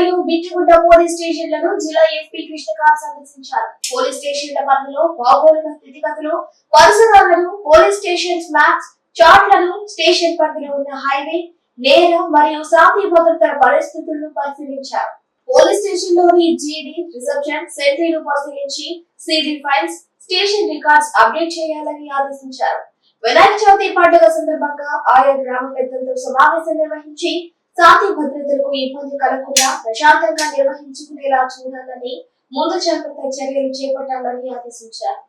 మరియు బిట్టుగుడ్డ పోలీస్ స్టేషన్లను జిల్లా ఎస్పీ కృష్ణకాంత్ సందర్శించారు. పోలీస్ స్టేషన్ల పరిధిలో భౌగోళిక స్థితిగతులు పరిసరాలను పోలీస్ స్టేషన్స్ మ్యాప్స్ చార్ట్లను స్టేషన్ పరిధిలో ఉన్న హైవే నేర మరియు శాంతి భద్రతల పరిస్థితులను పరిశీలించారు. పోలీస్ స్టేషన్లోని జీడీ రిసెప్షన్ సెంట్రీలు పరిశీలించి CD files station records update చేయాలని ఆదేశించారు. వినాయక చవితి పండుగ సందర్భంగా ఆయా గ్రామ పెద్దలతో సమావేశం నిర్వహించి శాంతి భద్రతలకు ఇబ్బంది కలగకుండా ప్రశాంతంగా నిర్వహించుకునేలా చూడాలని ముందు జాగ్రత్త చర్యలు చేపట్టాలని ఆదేశించారు.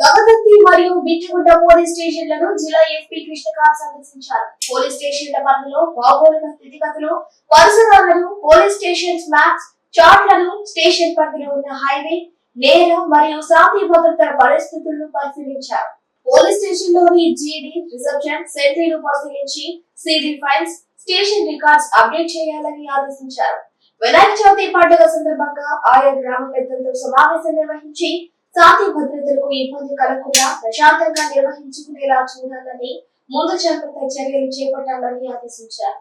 గగదత్తి మరియు బిట్టుగుడ్డ పోలీస్ స్టేషన్లను జిల్లా ఎస్పీ కృష్ణకాంత్ సందర్శించారు. పోలీస్ స్టేషన్ల పరిధిలో భౌగోళిక స్థితిగతులు పరిసరాలను పోలీస్ స్టేషన్ మ్యాప్స్ చార్ట్లను స్టేషన్ పరిధిలో ఉన్న హైవే నేర మరియు శాంతి భద్రతల పరిస్థితులను పరిశీలించారు. పోలీస్ స్టేషన్లోని జీడీ రిసెప్షన్ సెంట్రీలు పరిశీలించి CD files station records update చేయాలని ఆదేశించారు. వినాయక చవితి పండుగ సందర్భంగా ఆయా గ్రామ పెద్దలతో సమావేశం నిర్వహించి శాంతి భద్రతలకు ఇబ్బంది కలగకుండా ప్రశాంతంగా నిర్వహించుకునేలా చూడాలని ముందు జాగ్రత్త చర్యలు చేపట్టాలని ఆదేశించారు.